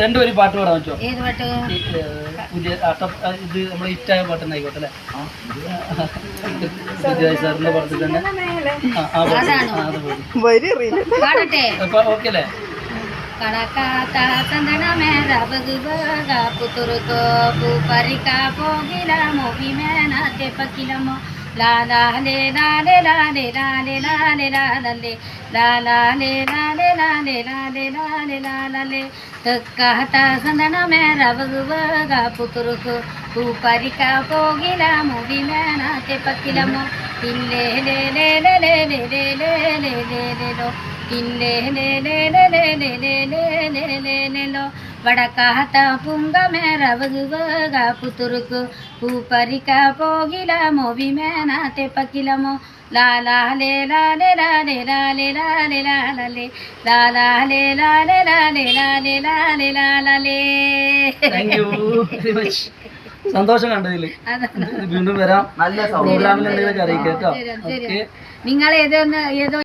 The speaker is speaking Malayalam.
രണ്ടുപേരും പാട്ട് പാടാൻ പറ്റുമോ? ഏത് പുതിയ ഇത് നമ്മുടെ ഹിറ്റായ പാട്ട് തന്നെ ആയിക്കോട്ടെ അല്ലേ? സാറിന്റെ പാട്ടിൽ തന്നെ. ഓക്കെ അല്ലേ? ಕಳಕಾತಾ ತಂದಣ ಮೇಲ ಬಗುಬಾಗ ಪುತುರು లానే నానే నానే నానే నానే నానే లానే నానే నానే నానే నానే నానే తొక్కహత సందన మేర భగువగా పుతురుకు ఊపరిక పోగిల ముడిన నాతే పక్కిలము ఇల్లే లే లే లే లే లే లే లే లే లే లే లో ఇల్లే లే లే లే లే வடக்காத்த புங்கமேரவுக புத்துருக்கு பூப்பரிக்க போகிலமோ விமேனா தெப்பக்கிலமோ லாலாலே லாலே லாலே லாலே லாலே லாலே லாலாலே லாலே ലാലേ ലാലേ ലാലേ മച്ച് സന്തോഷം കണ്ടതിൽ വീണ്ടും വരാം നല്ല അറിയിക്കാം നിങ്ങൾ ഏതൊന്ന് ഏതോ